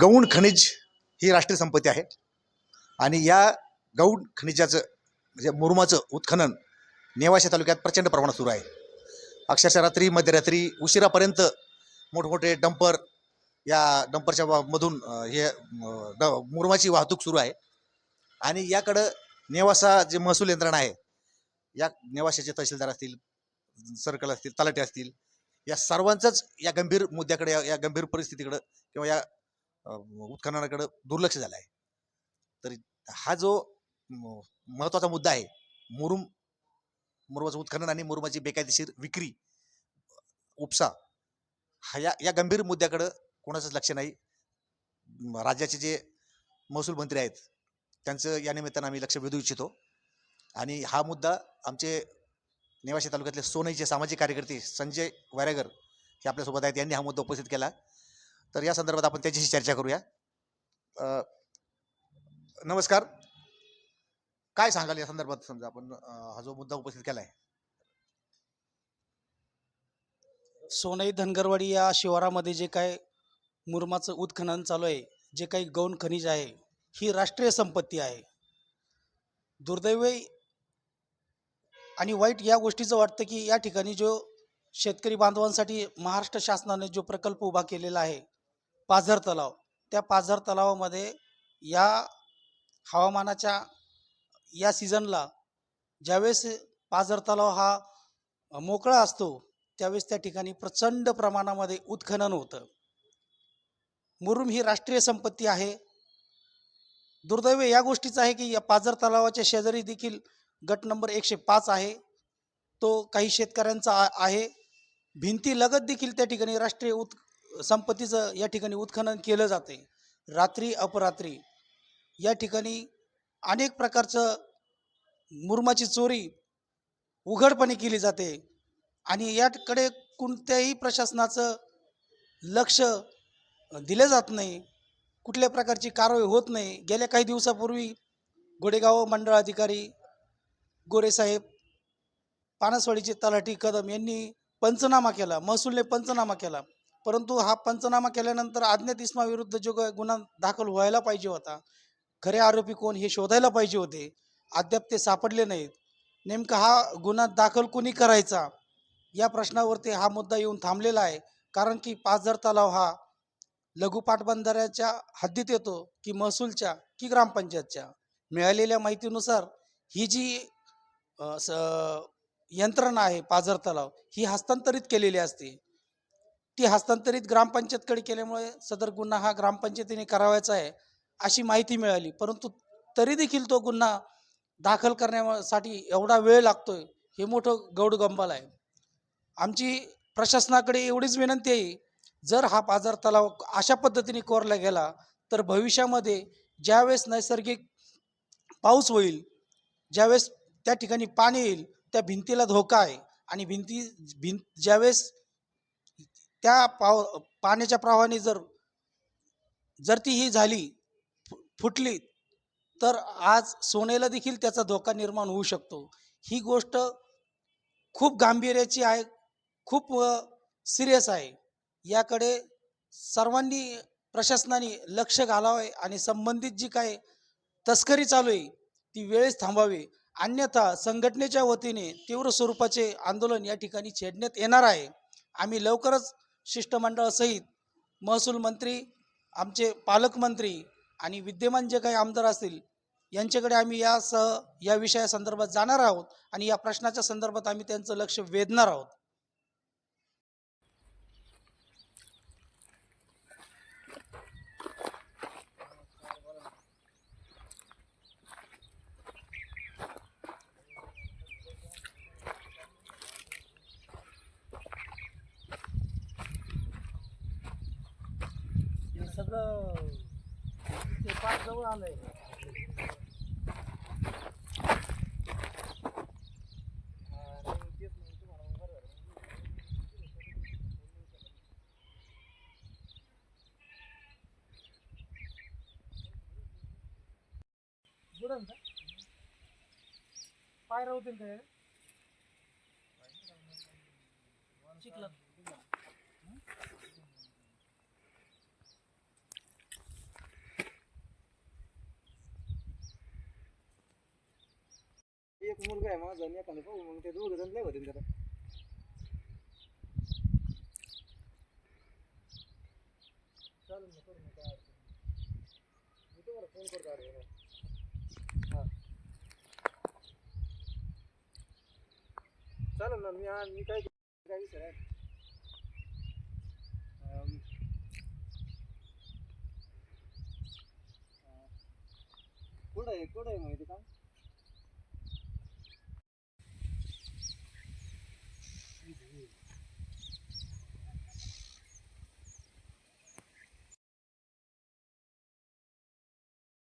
गौण खनिज ही राष्ट्रीय संपत्ती आहे. आणि या गौण खनिजाचं म्हणजे मुरुमाचं उत्खनन नेवाशा तालुक्यात प्रचंड प्रमाणात सुरू आहे. अक्षरशः रात्री मध्यरात्री उशिरापर्यंत मोठमोठे डंपर या डंपरच्या मधून हे ड मुरुमाची वाहतूक सुरू आहे. आणि याकडं नेवासा जे महसूल यंत्रणा आहे या नेवाशाचे तहसीलदार असतील सर्कल असतील तलाटे असतील या सर्वांचंच या गंभीर मुद्द्याकडे या- या गंभीर परिस्थितीकडं किंवा या उत्खननाकडं दुर्लक्ष झालं आहे. तर हा जो म- महत्त्वाचा मुद्दा आहे मुरुम मुरुमाचं उत्खनन आणि मुरुमाची बेकायदेशीर विक्री उपसा हा या या गंभीर मुद्द्याकडं कोणाचंच लक्ष नाही. राज्याचे जे महसूल मंत्री आहेत त्यांचं या निमित्तानं आम्ही लक्ष वेधू इच्छितो. आणि हा मुद्दा आमचे नेवाशी तालुक्यातले सोनईचे सामाजिक कार्यकर्ते संजय वारेगर हे आपल्यासोबत आहेत. यांनी हा मुद्दा उपस्थित केला. तर या संदर्भात आपण त्याच्याशी चर्चा करूया. नमस्कार. काय सांगाल या संदर्भात समजा आपण हा जो मुद्दा उपस्थित केला आहे सोनई धनगरवाडी या शिवारामध्ये जे काय मुरमाचं उत्खनन चालू आहे जे काही गौण खनिज आहे ही राष्ट्रीय संपत्ती आहे. दुर्दैवी आणि वाईट या गोष्टीचं वाटतं की या ठिकाणी जो शेतकरी बांधवांसाठी महाराष्ट्र शासनाने जो प्रकल्प उभा केलेला आहे पाझर तलाव त्या पाझर तलावामध्ये या हवामानाच्या या सीझनला ज्यावेळेस पाझर तलाव हा मोकळा असतो त्यावेळेस त्या ठिकाणी प्रचंड प्रमाणामध्ये उत्खनन होतं. मुरुम ही राष्ट्रीय संपत्ती आहे. दुर्दैव या गोष्टीचं आहे की या पाझर तलावाच्या शेजारी देखील गट नंबर एकशे पाच आहे. तो काही शेतकऱ्यांचा आ- आहे. भिंती लगत देखील त्या ठिकाणी राष्ट्रीय उत् संपत्तीचं या ठिकाणी उत्खनन केलं जाते. रात्री अपरात्री. या ठिकाणी अनेक प्रकारचं मुरमाची चोरी उघडपणे केली जाते. आणि याकडे कोणत्याही प्रशासनाचं लक्ष दिलं जात नाही. कुठल्या प्रकारची कारवाई होत नाही. गेल्या काही दिवसापूर्वी गोडेगाव मंडळ अधिकारी गोरेसाहेब पानसवाडीचे तलाठी कदम यांनी पंचनामा केला महसूलने पंचनामा केला. परंतु हा पंचनामा केल्यानंतर अज्ञात इस्माविरुद्ध जो काही गुन्हा दाखल व्हायला पाहिजे होता खरे आरोपी कोण हे शोधायला पाहिजे होते अद्याप ते सापडले नाहीत. नेमका हा गुन्हा दाखल कोणी करायचा? या प्रश्नावरती हा मुद्दा येऊन थांबलेला आहे. कारण की पाझर तलाव हा लघु पाटबंधाऱ्याच्या हद्दीत येतो की महसूलच्या की ग्रामपंचायतच्या. मिळालेल्या माहितीनुसार ही जी स- यंत्रणा आहे पाझर तलाव. ही हस्तांतरित केलेली असते. ती हस्तांतरित ग्रामपंचायतकडे केल्यामुळे सदर गुन्हा हा ग्रामपंचायतीने करावायचा आहे अशी माहिती मिळाली. परंतु तरी देखील तो गुन्हा दाखल करण्यासाठी एवढा वेळ लागतोय हे मोठं गौडगंबाल आहे. आमची प्रशासनाकडे एवढीच विनंती आहे जर हा पाझर तलाव अशा पद्धतीने कोरला गेला तर भविष्यामध्ये ज्यावेळेस नैसर्गिक पाऊस होईल ज्यावेळेस त्या ठिकाणी पाणी येईल त्या भिंतीला धोका आहे. आणि भिंती भिंत ज्यावेळेस त्या पाव पाण्याच्या प्रवाहाने जर जर ती ही झाली फु- फुटली तर आज सोनेला देखील त्याचा धोका निर्माण होऊ शकतो. ही गोष्ट खूप गांभीर्याची आहे खूप सिरियस आहे. याकडे सर्वांनी प्रशासनाने लक्ष घालावे आणि संबंधित जी काय तस्करी चालू आहे ती वेळेस थांबावी. अन्यथा संघटनेच्या वतीने तीव्र स्वरूपाचे आंदोलन या ठिकाणी छेडण्यात येणार आहे. आम्ही लवकरच शिष्टमंडळासहित महसूल मंत्री आमचे पालकमंत्री आणि विद्यमान जे काही आमदार असतील यांच्याकडे आम्ही यासह या विषयासंदर्भात जाणार आहोत आणि या प्रश्नाच्या संदर्भात आम्ही त्यांचं लक्ष वेधणार आहोत. इकडं ते पाच जवळ आलंय बुडन का पाय राहतील का चिखलात मुलगा आहे माझा आणि एखादा भाऊ मग ते दोघं जण लय होते त्याला चालेल ना करू ना काय मी तुम्हाला फोन करतो अरे हां चालेल ना मी आ- मी काय काय विचार आहे? कुठं आहे कुठं आहे माहिती का